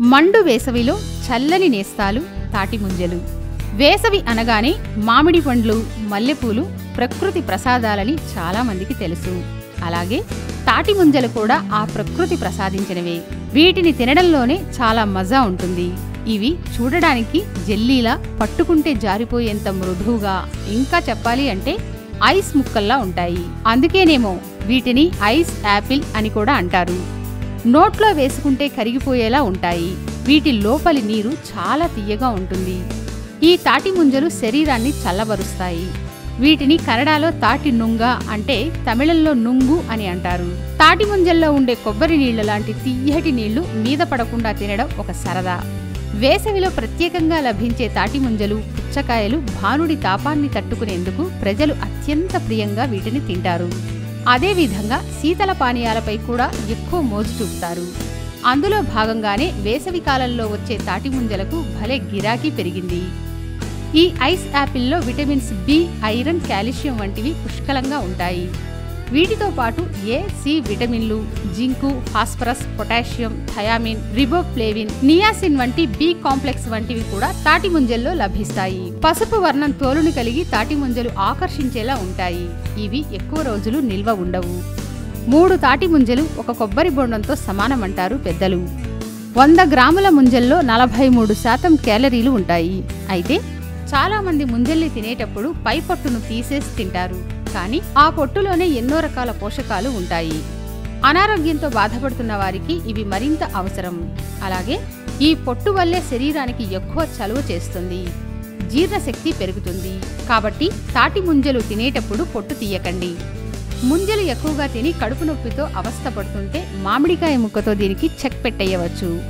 మండు వేసవిలో చల్లని నేస్తాలు తాటి ముంజలు. వేసవి అనగానే మామిడి పండ్లు మల్లెపూలు ప్రకృతి ప్రసాదాలని చాలామందికి తెలుసు. అలాగే తాటి ముంజలు కూడా ఆ ప్రకృతి ప్రసాదించినవే. వీటిని తినడంలోనే చాలా మజా ఉంటుంది. ఇవి చూడడానికి జెల్లీలా పట్టుకుంటే జారిపోయేంత మృదువుగా ఇంకా చెప్పాలి అంటే ఐస్ ముక్కల్లా ఉంటాయి. అందుకేనేమో వీటిని ఐస్ యాపిల్ అని కూడా అంటారు. నోట్లో వేసుకుంటే కరిగిపోయేలా ఉంటాయి. వీటి లోపలి నీరు చాలా తియ్యగా ఉంటుంది. ఈ తాటి ముంజలు శరీరాన్ని చల్లబరుస్తాయి. వీటిని కన్నడలో తాటి నుంగ అంటే తమిళంలో నుంగు అని అంటారు. తాటి ముంజల్లో ఉండే కొబ్బరి నీళ్ళ లాంటి తియ్యటి నీళ్ళు మీద పడకుండా తినడం ఒక సరదా. వేసవిలో ప్రత్యేకంగా లభించే తాటి ముంజలు పుచ్చకాయలు భానుడి తాపాన్ని తట్టుకునేందుకు ప్రజలు అత్యంత ప్రియంగా వీటిని తింటారు. అదేవిధంగా శీతల పానీయాలపై కూడా ఎక్కువ మోజు చూపుతారు. అందులో భాగంగానే వేసవి కాలంలో వచ్చే తాటి ముంజలకు భలే గిరాకీ పెరిగింది. ఈ ఐస్ యాపిల్లో విటమిన్స్ బి ఐరన్ కాల్షియం వంటివి పుష్కలంగా ఉంటాయి. వీటితో పాటు ఏ సి విటమిన్లు zinc phosphorus potassium thiamine riboflavin niacin వంటి బి కాంప్లెక్స్ వంటివి కూడా తాటి ముంజల్లో లభిస్తాయి. పసుపు వర్ణం తోలుని కలిగి తాటి ముంజలు ఆకర్షించేలా ఉంటాయి. ఇవి ఎక్కువ రోజులు నిల్వ ఉండవు. మూడు తాటి ముంజలు ఒక కొబ్బరి బొండంతో సమానమంటారు పెద్దలు. వంద గ్రాముల ముంజల్లో నలభై మూడు శాతం క్యాలరీలు ఉంటాయి. అయితే చాలామంది ముంజల్ని తినేటప్పుడు పైపట్టును తీసేసి తింటారు. కానీ ఆ పొట్టులోనే ఎన్నో రకాల పోషకాలు ఉంటాయి. అనారోగ్యంతో బాధపడుతున్న వారికి ఇవి మరింత అవసరం. అలాగే ఈ పొట్టు వల్లే శరీరానికి ఎక్కువ చలువ చేస్తుంది. జీర్ణశక్తి పెరుగుతుంది. కాబట్టి తాటి ముంజలు తినేటప్పుడు పొట్టు తీయకండి. ముంజలు ఎక్కువగా తిని కడుపు నొప్పితో అవస్థపడుతుంటే మామిడికాయ ముక్కతో దీనికి చెక్ పెట్టేయవచ్చు.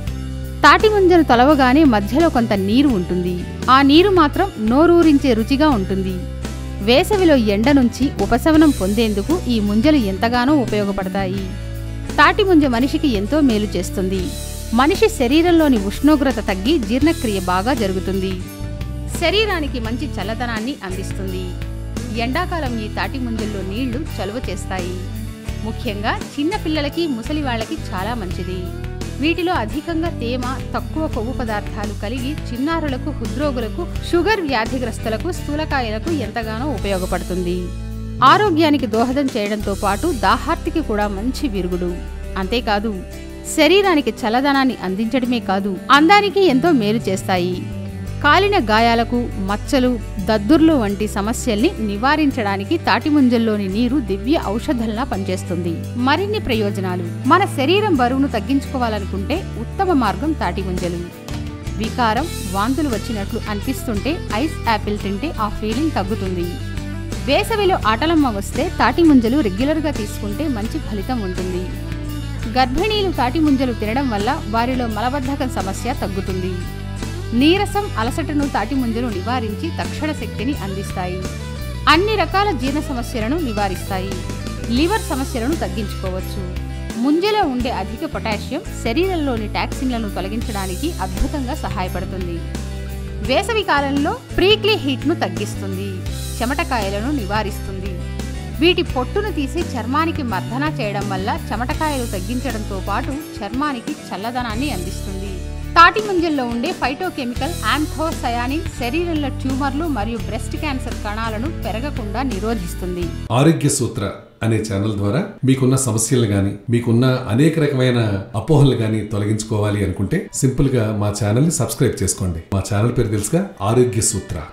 తాటి ముంజలు తొలవగానే మధ్యలో కొంత నీరు ఉంటుంది. ఆ నీరు మాత్రం నోరూరించే రుచిగా ఉంటుంది. వేసవిలో ఎండ నుంచి ఉపశమనం పొందేందుకు ఈ ముంజలు ఎంతగానో ఉపయోగపడతాయి. తాటి ముంజ మనిషికి ఎంతో మేలు చేస్తుంది. మనిషి శరీరంలోని ఉష్ణోగ్రత తగ్గి జీర్ణక్రియ బాగా జరుగుతుంది. శరీరానికి మంచి చల్లదనాన్ని అందిస్తుంది. ఎండాకాలం ఈ తాటి ముంజల్లో నీళ్ళు చలువ చేస్తాయి. ముఖ్యంగా చిన్న పిల్లలకి ముసలి వాళ్ళకి చాలా మంచిది. వీటిలో అధికంగా తేమ తక్కువ కొవ్వు పదార్థాలు కలిగి చిన్నారులకు హృద్రోగులకు షుగర్ వ్యాధిగ్రస్తులకు స్థూలకాయలకు ఎంతగానో ఉపయోగపడుతుంది. ఆరోగ్యానికి దోహదం చేయడంతో పాటు దాహార్తికి కూడా మంచి విరుగుడు. అంతేకాదు శరీరానికి చల్లదనాన్ని అందించడమే కాదు అందానికి ఎంతో మేలు చేస్తాయి. కాలిన గాయాలకు మచ్చలు దద్దుర్లు వంటి సమస్యల్ని నివారించడానికి తాటి ముంజల్లోని నీరు దివ్య ఔషధంలా పనిచేస్తుంది. మరిన్ని ప్రయోజనాలు. మన శరీరం బరువును తగ్గించుకోవాలనుకుంటే ఉత్తమ మార్గం తాటి ముంజలు. వికారం వాంతులు వచ్చినట్లు అనిపిస్తుంటే ఐస్ యాపిల్ తింటే ఆ ఫీలింగ్ తగ్గుతుంది. వేసవిలో ఆటలమ్మ వస్తే తాటి ముంజలు రెగ్యులర్గా తీసుకుంటే మంచి ఫలితం ఉంటుంది. గర్భిణీలు తాటి ముంజలు తినడం వల్ల వారిలో మలబద్ధకం సమస్య తగ్గుతుంది. నీరసం అలసటను తాటి నివారించి తక్షణ శక్తిని అందిస్తాయి. అన్ని రకాల జీర్ణ సమస్యలను నివారిస్తాయి. లివర్ సమస్యలను తగ్గించుకోవచ్చు. ముంజలో ఉండే అధిక పొటాషియం శరీరంలోని టాక్సిన్లను తొలగించడానికి అద్భుతంగా సహాయపడుతుంది. వేసవి కాలంలో ప్రీక్లీ హీట్ను తగ్గిస్తుంది. చెమటకాయలను నివారిస్తుంది. వీటి పొట్టును తీసి చర్మానికి మర్దన చేయడం వల్ల చెమటకాయలు తగ్గించడంతో పాటు చర్మానికి చల్లదనాన్ని అందిస్తుంది. తాటి ముంజల్లో ఉండే ఫైటోకెమికల్ యాంథోసయానిన్ శరీరంలో ట్యూమర్లు మరియు బ్రెస్ట్ క్యాన్సర్ కణాలను పెరగకుండా నిరోధిస్తుంది. ఆరోగ్య సూత్ర అనే ఛానల్ ద్వారా మీకున్న సమస్యలు గాని మీకున్న అనేక రకమైన అపోహలు గాని తొలగించుకోవాలి అనుకుంటే సింపుల్గా మా ఛానల్ని సబ్స్క్రైబ్ చేసుకోండి. మా ఛానల్ పేరు తెలుసుగా ఆరోగ్య సూత్ర.